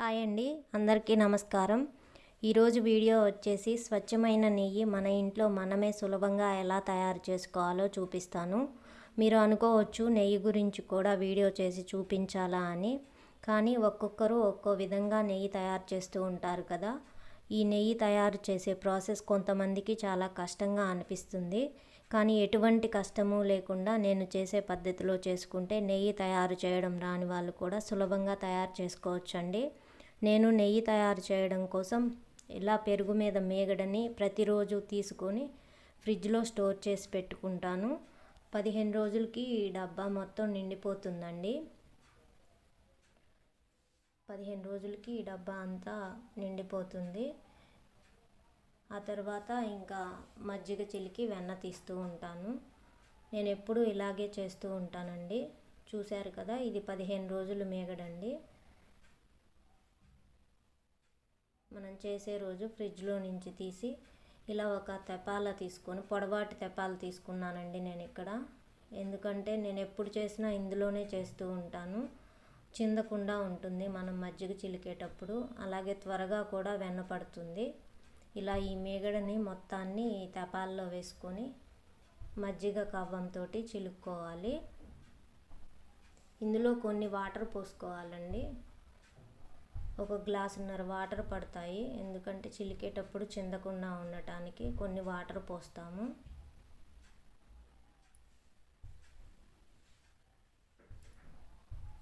Hi అండి అందరికీ నమస్కారం. ఈరోజు వీడియో వచ్చేసి స్వచ్ఛమైన నెయ్యి మన ఇంట్లో మనమే సులభంగా ఎలా తయారు చేసుకోవాలో చూపిస్తాను. మీరు అనుకోవచ్చు నెయ్యి గురించి కూడా వీడియో చేసి చూపించాలా అని. కానీ ఒక్కొక్కరు ఒక్కో విధంగా నెయ్యి తయారు చేస్తూ ఉంటారు కదా. ఈ నెయ్యి తయారు చేసే ప్రాసెస్ కొంతమందికి చాలా కష్టంగా అనిపిస్తుంది. కానీ ఎటువంటి కష్టము లేకుండా నేను చేసే పద్ధతిలో చేసుకుంటే నెయ్యి తయారు చేయడం రాని వాళ్ళు కూడా సులభంగా తయారు చేసుకోవచ్చండి. నేను నెయ్యి తయారు చేయడం కోసం ఇలా పెరుగు మీద మేగడని ప్రతిరోజు తీసుకొని ఫ్రిడ్జ్లో స్టోర్ చేసి పెట్టుకుంటాను. పదిహేను రోజులకి ఈ డబ్బా మొత్తం నిండిపోతుందండి. పదిహేను రోజులకి ఈ డబ్బా అంతా నిండిపోతుంది. ఆ తర్వాత ఇంకా మజ్జిగ చిలికి వెన్న తీస్తూ ఉంటాను. నేను ఎప్పుడూ ఇలాగే చేస్తూ ఉంటానండి. చూశారు కదా ఇది పదిహేను రోజులు మేగడండి. మనం చేసే రోజు ఫ్రిడ్జ్లో నుంచి తీసి ఇలా ఒక తెపాల తీసుకొని పొడవాటి తెపాలు తీసుకున్నానండి నేను ఇక్కడ. ఎందుకంటే నేను ఎప్పుడు చేసినా ఇందులోనే చేస్తూ ఉంటాను. చిందకుండా ఉంటుంది మనం మజ్జిగ చిలికేటప్పుడు. అలాగే త్వరగా కూడా వెన్న పడుతుంది. ఇలా ఈ మేగడని మొత్తాన్ని తెపాల్లో వేసుకొని మజ్జిగ కవ్వంతో చిలుక్కోవాలి. ఇందులో కొన్ని వాటర్ పోసుకోవాలండి. ఒక గ్లాసున్నర వాటర్ పడతాయి. ఎందుకంటే చిలికేటప్పుడు చిందకుండా ఉండటానికి కొన్ని వాటర్ పోస్తాము.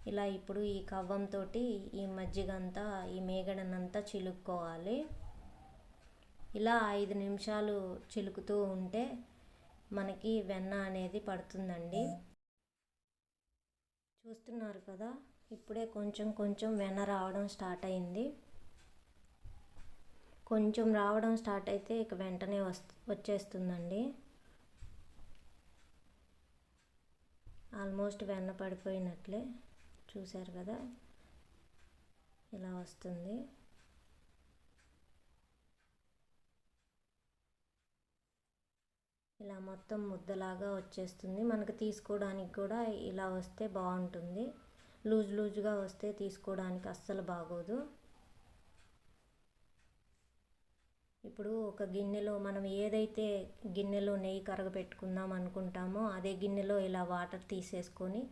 ఇలా ఇప్పుడు ఈ కవ్వంతో ఈ మజ్జిగంతా ఈ మేగడనంతా చిలుక్కోవాలి. ఇలా ఐదు నిమిషాలు చిలుకుతూ ఉంటే మనకి వెన్న అనేది పడుతుందండి. చూస్తున్నారు కదా? ఇప్పుడే కొంచెం కొంచెం వెన్న రావడం స్టార్ట్ అయింది. కొంచెం రావడం స్టార్ట్ అయితే ఇక వెంటనే వచ్చేస్తుందండి. ఆల్మోస్ట్ వెన్న పడిపోయినట్లే చూశారు కదా? ఇలా వస్తుంది. ఇలా మొత్తం ముద్దలాగా వచ్చేస్తుంది. మనకు తీసుకోవడానికి కూడా ఇలా వస్తే బాగుంటుంది. లూజ్ లూజ్గా వస్తే తీసుకోవడానికి అస్సలు బాగోదు. ఇప్పుడు ఒక గిన్నెలో మనం ఏదైతే గిన్నెలో నెయ్యి కరగపెట్టుకుందాం అనుకుంటామో అదే గిన్నెలో ఇలా వాటర్ తీసేసుకొని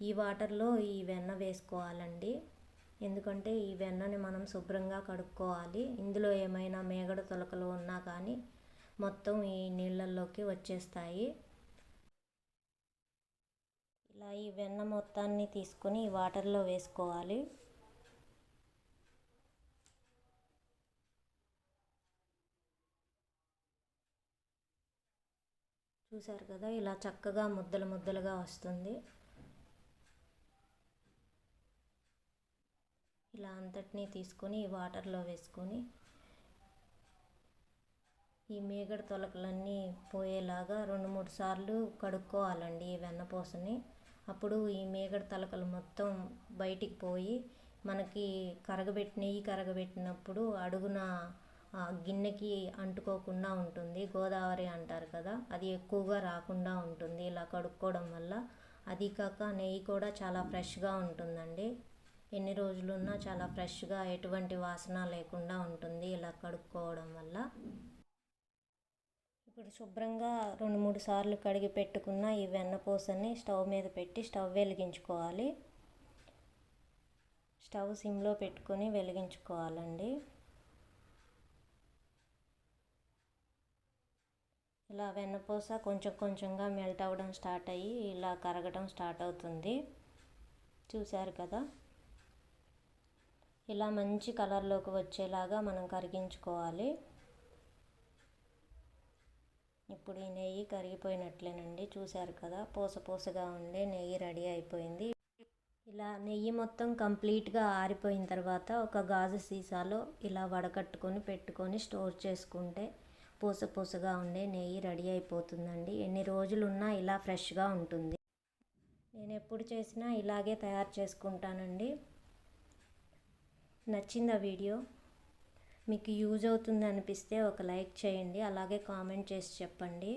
ఈ వాటర్లో ఈ వెన్న వేసుకోవాలండి. ఎందుకంటే ఈ వెన్నని మనం శుభ్రంగా కడుక్కోవాలి. ఇందులో ఏమైనా మేగడ తొలకలు ఉన్నా కానీ మొత్తం ఈ నీళ్ళల్లోకి వచ్చేస్తాయి. ఇలా ఈ వెన్న మొత్తాన్ని తీసుకొని ఈ వాటర్లో వేసుకోవాలి. చూసారు కదా ఇలా చక్కగా ముద్దలు ముద్దలుగా వస్తుంది. ఇలా అంతటినీ తీసుకొని వాటర్లో వేసుకొని ఈ మేగడ తొలకలన్నీ పోయేలాగా రెండు మూడు సార్లు కడుక్కోవాలండి ఈ వెన్నపూసని అప్పుడు ఈ మేగడ తలకలు మొత్తం బయటికి పోయి మనకి కరగబెట్టి నెయ్యి కరగబెట్టినప్పుడు అడుగున గిన్నెకి అంటుకోకుండా ఉంటుంది. గోదావరి అంటారు కదా అది ఎక్కువగా రాకుండా ఉంటుంది. ఇలా కడుక్కోవడం వల్ల అది కాక నెయ్యి కూడా చాలా ఫ్రెష్గా ఉంటుందండి. ఎన్ని రోజులున్నా చాలా ఫ్రెష్గా ఎటువంటి వాసన లేకుండా ఉంటుంది ఇలా కడుక్కోవడం వల్ల. ఇప్పుడు శుభ్రంగా రెండు మూడు సార్లు కడిగి పెట్టుకున్న ఈ వెన్నపూసని స్టవ్ మీద పెట్టి స్టవ్ వెలిగించుకోవాలి. స్టవ్ సిమ్లో పెట్టుకొని వెలిగించుకోవాలండి. ఇలా వెన్నపూస కొంచెం కొంచెంగా మెల్ట్ అవ్వడం స్టార్ట్ అయ్యి ఇలా కరగడం స్టార్ట్ అవుతుంది. చూశారు కదా? ఇలా మంచి కలర్లోకి వచ్చేలాగా మనం కరిగించుకోవాలి. ఇప్పుడు ఈ నెయ్యి కరిగిపోయినట్లేనండి చూశారు కదా పూస పూసగా ఉండే నెయ్యి రెడీ అయిపోయింది. ఇలా నెయ్యి మొత్తం కంప్లీట్గా ఆరిపోయిన తర్వాత ఒక గాజు సీసాలో ఇలా వడకట్టుకొని పెట్టుకొని స్టోర్ చేసుకుంటే పూస పూసగా ఉండే నెయ్యి రెడీ అయిపోతుందండి. ఎన్ని రోజులున్నా ఇలా ఫ్రెష్గా ఉంటుంది. నేను ఎప్పుడు చేసినా ఇలాగే తయారు చేసుకుంటానండి. నచ్చిందా వీడియో? మీకు యూజ్ అవుతుంది అనిపిస్తే ఒక లైక్ చేయండి అలాగే కామెంట్ చేసి చెప్పండి.